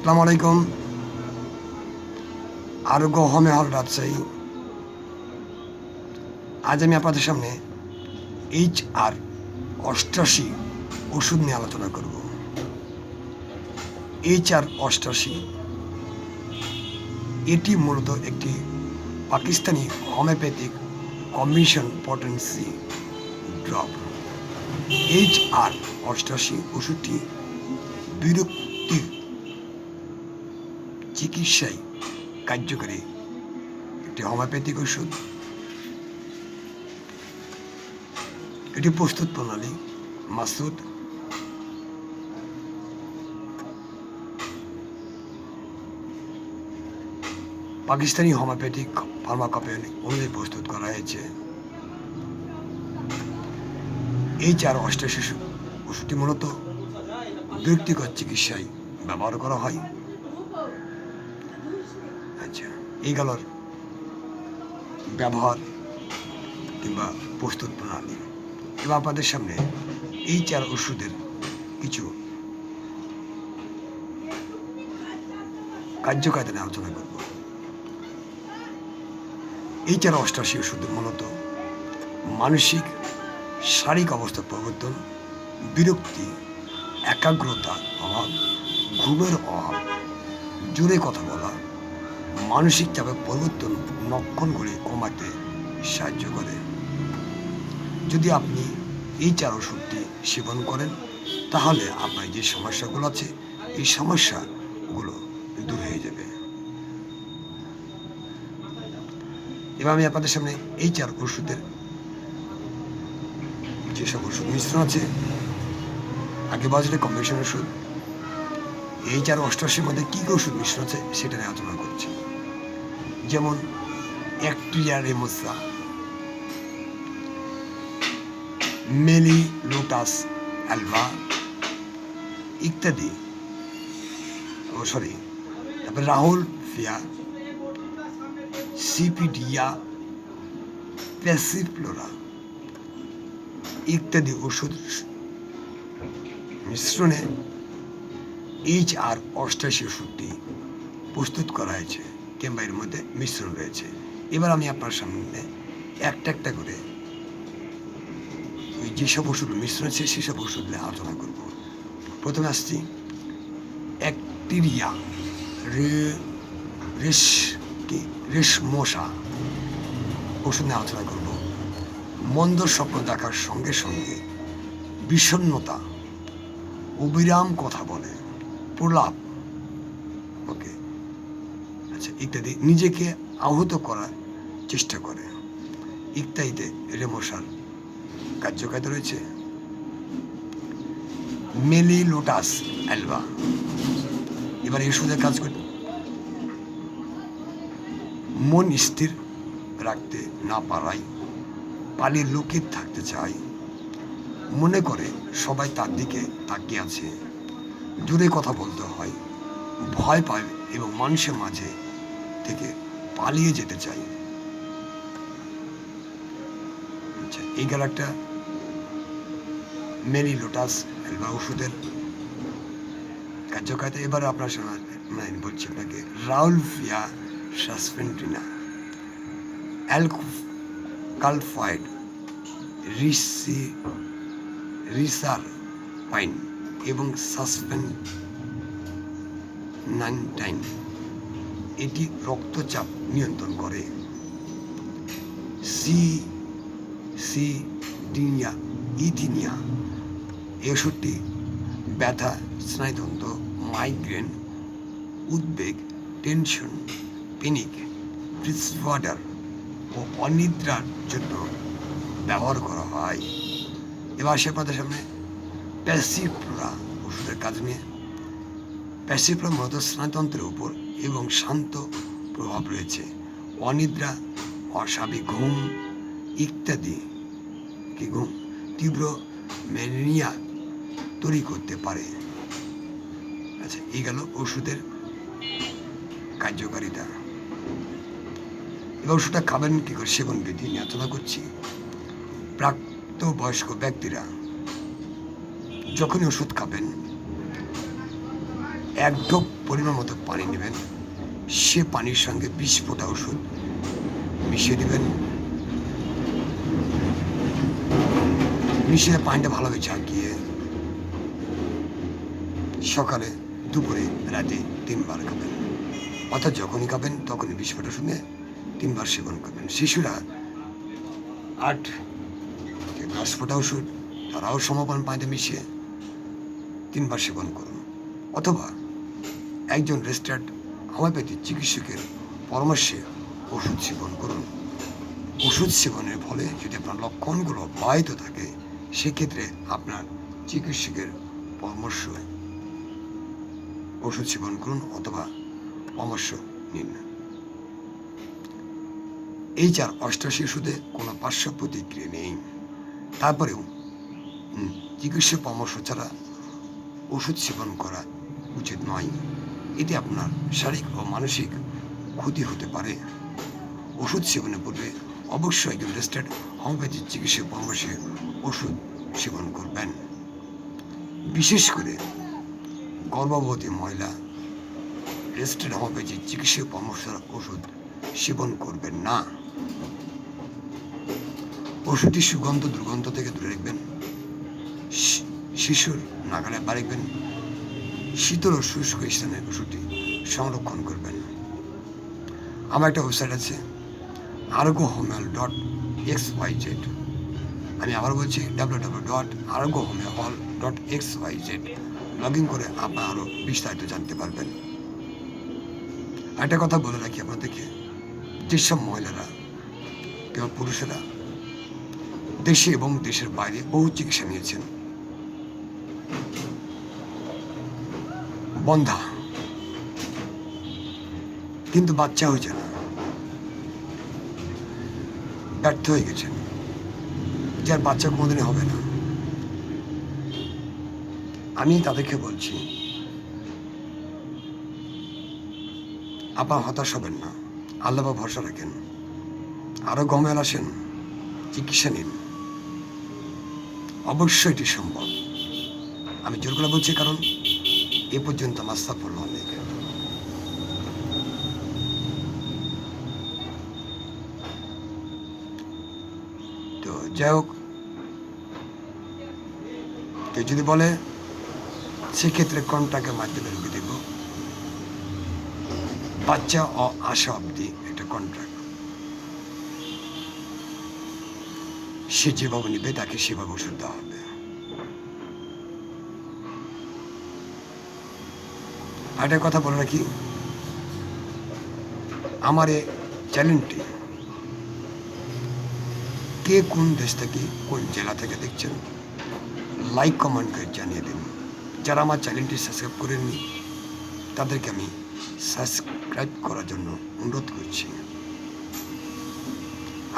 আসসালামু আলাইকুম। আরোগ্য হোমে হল রাজশাহী। আজ আমি আপনাদের সামনে এইচ আর অষ্টাশি ওষুধ নিয়ে আলোচনা করব। এইচ আর অষ্টাশি, এটি মূলত একটি Pakistani homeopathic combination potency drop H R অষ্টাশি ওষুধটি বিরক্তি চিকিৎসায় কার্যকরী একটি হোমিওপ্যাথিক ওষুধ। এটি প্রস্তুত প্রণালী মাসুদ। পাকিস্তানি হোমিওপ্যাথিক ফার্মাকোপেন অনুযায়ী প্রস্তুত করা হয়েছে। এই চার অষ্টাশি ওষুধটি মূলত ব্যক্তিগত চিকিৎসায় ব্যবহার করা হয়। আচ্ছা এই গেলর ব্যবহার কিংবা প্রস্তুত প্রণালী। এবার আপনাদের সামনে এই চার ওষুধের কিছু কার্যকারিতা নিয়ে আলোচনা করব। এই চার অষ্টাশি ওষুধ মূলত মানসিক, শারীরিক অবস্থা পরিবর্তন, বিরক্তি একাগ্রতার অভাব, ঘুমের অভাব, জোরে কথা বলা মানসিক চাপের পরিবর্তন করে কমাতে সাহায্য করে। যদি আপনি এই চার ওষুধটি সেবন করেন, তাহলে আপনার যে সমস্যাগুলো আছে, এই সমস্যাগুলো দূর হয়ে যাবে। এবার আমি আপনাদের সামনে এই চার ওষুধের যেসব ওষুধ মিশ্রণ আছে, আগে বাজারে কম্বিনেশন ওষুধ এই চার অষ্টাশির মধ্যে কী কী ওষুধ মিশ্রণ আছে সেটা নিয়ে আলোচনা করছি। যেমন অ্যাক্ট্রিয়া রেমোসা মেলি লোটাস অ্যালভা ইত্যাদি। ও সরি তারপরে রাহুল ফিয়া, সিপিডিয়া, প্যাসিফ্লোরা ইত্যাদি ওষুধ মিশ্রণে এইচ আর অষ্টাশি ওষুধটি প্রস্তুত করা হয়েছে। কিংবা এর মধ্যে মিশ্রণ রয়েছে। এবার আমি আপনার সামনে একটা একটা করে ওই যেসব ওষুধ মিশ্রণ আছে, সেসব ওষুধ নিয়ে আলোচনা করব। প্রথমে আসছি অ্যাক্টেরিয়া রে, রেশ, কি, রেশমশা ওষুধ নিয়ে আলোচনা করব। মন্দ স্বপ্ন দেখার সঙ্গে সঙ্গে বিষণ্ণতা, অবিরাম কথা বলে। প্রলাপ। ওকে। আচ্ছা ইত্যাদি নিজেকে আহত করার চেষ্টা করে। ইত্যাদিতে রেমশার কার্যকারিতা রয়েছে। মেলি লোটাস অ্যালবা। এবার এই ওষুধের কাজ করে। মন স্থির রাখতে না পারাই পালিয়ে লুকিয়ে থাকতে চায়। মনে করে সবাই তার দিকে তাকিয়ে আছে। দূরে কথা বলতে হয়, ভয় পায় এবং মানুষের মাঝে থেকে পালিয়ে যেতে চাই আচ্ছা এই গেল একটা মেরি লোটাস বা ওষুধের কার্যকারিতা। এবার আপনার শোনা মানে বলছি আপনাকে রাউলফিয়া সাসপেন্টিনা অ্যালকালফয়েড রিসি, রিসার পাইন। এবং সাসপেন নাইনটাইন এটি রক্তচাপ নিয়ন্ত্রণ করে। সি সি ডিনিয়া ইথিনিয়া এষট্টি ব্যথা, স্নায়ুতন্ত্র মাইগ্রেন উদ্বেগ টেনশন পেনিক ডিসঅর্ডার ও অনিদ্রার জন্য ব্যবহার করা হয়। এবার সে সামনে প্যাসিফ্লোরা ওষুধের কাজ নিয়ে। প্যাসিফ্লোরা মূলত স্নায়ুতন্ত্রের উপর এবং শান্ত প্রভাব রয়েছে। অনিদ্রা, অস্বাভাবিক ঘুম ইত্যাদি কি ঘুম? তীব্র ম্যানিয়া তৈরি করতে পারে। আচ্ছা এই গেল ওষুধের কার্যকারিতা। এবার ওষুধটা খাবেন কী করে? সেবন বিধি নিয়ে করছি। প্রাপ্তবয়স্ক ব্যক্তিরা যখনই ওষুধ খাবেন, এক ঢোক পরিমাণ মতো পানি নেবেন, সে পানির সঙ্গে বিশ ফোঁটা ওষুধ মিশিয়ে দেবেন। মিশিয়ে পানিটা ভালোভাবে ঝাঁকিয়ে সকালে, দুপুরে, রাতে তিনবার খাবেন। অর্থাৎ যখনই খাবেন, তখনই বিশ ফোঁটা শুনে তিনবার সেবন করবেন। শিশুরা আট দশ ফোঁটা ওষুধ, তারাও সমাপন পানিতে মিশিয়ে তিনবার সেবন করুন। অথবা একজন রেজিস্টার্ড হোমিওপ্যাথি চিকিৎসকের পরামর্শে ওষুধ সেবন করুন। ওষুধ সেবনের ফলে যদি আপনার লক্ষণগুলো বাহিত থাকে, সেক্ষেত্রে আপনার চিকিৎসকের পরামর্শ ওষুধ সেবন করুন অথবা পরামর্শ নিন। এই চার অষ্টাশি ওষুধে কোনো পার্শ্ব প্রতিক্রিয়া নেই। তারপরেও চিকিৎসা পরামর্শ ছাড়া ওষুধ সেবন করা উচিত নয়। এতে আপনার শারীরিক ও মানসিক ক্ষতি হতে পারে। ওষুধ সেবনের পূর্বে অবশ্যই একজন রেজিস্টার্ড হোমিওপ্যাথি চিকিৎসা পরামর্শে ওষুধ সেবন করবেন। বিশেষ করে গর্ভবতী মহিলা রেজিস্টার্ড হোমিওপ্যাথি চিকিৎসা পরামর্শ ওষুধ সেবন করবেন না। ওষুধটি সুগন্ধ, দুর্গন্ধ থেকে দূরে রাখবেন। শিশুর নাগালে বাড়িবেন। শীতল ও শুষ্ক স্থানে ওষুধটি সংরক্ষণ করবেন। আমার একটা ওয়েবসাইট আছে Arogya homeo hall dot X Y Z আমি আবার বলছি W W dot Arogya homeo hall dot X Y Z log in করে আপনার আরও বিস্তারিত জানতে পারবেন। একটা কথা বলে রাখি আপনাদেরকে, যেসব মহিলারা কেবল পুরুষেরা দেশে এবং দেশের বাইরে বহু চিকিৎসা নিয়েছেন বন্ধা। কিন্তু বাচ্চা হয়েছে না। ব্যর্থ হয়ে গেছেন যার বাচ্চা কোনোদিনই হবে না। আমি তাদেরকে বলছি আপনার হতাশ হবেন না। আল্লাহ ভরসা রাখেন। আরও গমেল আসেন। চিকিৎসা নিন। অবশ্যই এটি সম্ভব। আমি জোর করে বলছি কারণ এ পর্যন্ত আমার সাফল্য অনেক তো যাই হোক, কেউ যদি বলে, সেক্ষেত্রে কন্ট্রাক্টের মাধ্যমে রুগী দেব বাচ্চা ও আশা অবধি একটা কন্ট্রাক্ট সে যেভাবে নিবে, তাকে সেভাবে ওষুধ দেওয়া হবে। একটা কথা বলে রাখি। আমার এই চ্যানেলটি কে কোন দেশ থেকে কোন জেলা থেকে দেখছেন? লাইক কমেন্ট করে জানিয়ে দিন। যারা আমার চ্যানেলটি সাবস্ক্রাইব করেননি, তাদেরকে আমি সাবস্ক্রাইব করার জন্য অনুরোধ করছি।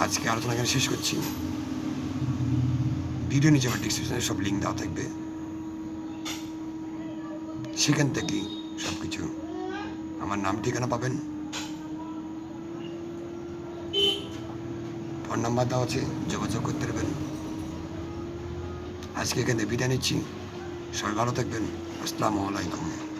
আজকে আলোচনা এখানে শেষ করছি। ভিডিও নিচে আমার ডিসক্রিপশনে সব লিঙ্ক দেওয়া থাকবে। সেখান থেকে সব কিছু আমার নাম ঠিকানা পাবেন? ফোন নাম্বার দেওয়া আছে, যোগাযোগ করতে পারবেন। আজকে এখানে বিদায় নিচ্ছি। সবাই ভালো থাকবেন। আসসালামু আলাইকুম।